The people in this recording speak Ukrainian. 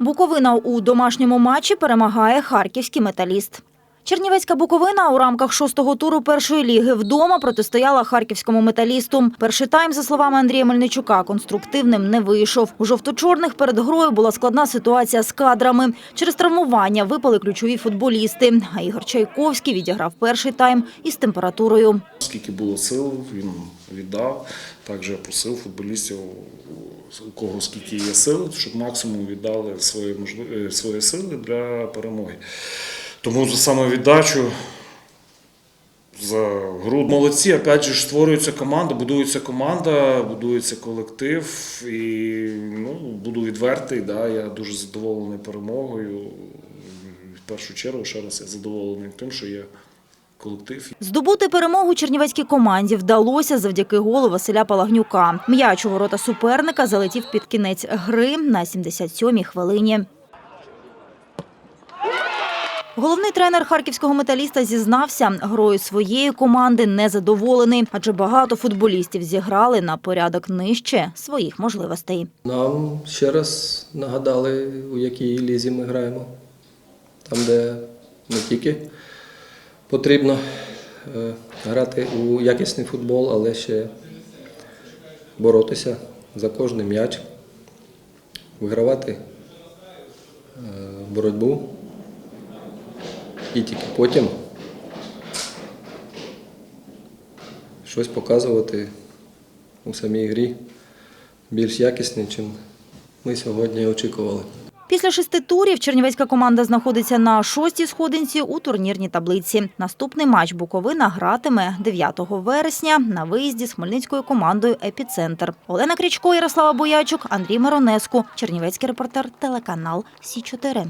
Буковина у домашньому матчі перемагає харківський металіст. Чернівецька Буковина у рамках шостого туру першої ліги вдома протистояла харківському металісту. Перший тайм, за словами Андрія Мельничука, конструктивним не вийшов. У жовто-чорних перед грою була складна ситуація з кадрами. Через травмування випали ключові футболісти. А Ігор Чайковський відіграв перший тайм із температурою. Скільки було сил, він віддав. Також просив футболістів, у кого скільки є сил, щоб максимум віддали свої, можли- е, свої сили для перемоги. Тому за самовіддачу, за гру. Молодці, опять же, створюється команда, будується команда, будується колектив. І ну, буду відвертий, да, я дуже задоволений перемогою. В першу чергу, ще раз я задоволений тим, що є колектив. Здобути перемогу чернівецькій команді вдалося завдяки голу Василя Палагнюка. М'яч у ворота суперника залетів під кінець гри на 77-й хвилині. Головний тренер харківського металіста зізнався, грою своєї команди незадоволений, адже багато футболістів зіграли на порядок нижче своїх можливостей. Нам ще раз нагадали, у якій лізі ми граємо. Там, де не тільки потрібно е, грати у якісний футбол, але ще боротися за кожний м'яч, вигравати е, боротьбу. І тільки потім щось показувати у самій грі більш якісний, чим ми сьогодні очікували. Після шести турів чернівецька команда знаходиться на шостій сходинці у турнірній таблиці. Наступний матч Буковина гратиме 9 вересня на виїзді з хмельницькою командою «Епіцентр». Олена Крічко, Ярослава Боячук, Андрій Миронеску. Чернівецький репортер, телеканал Сі 4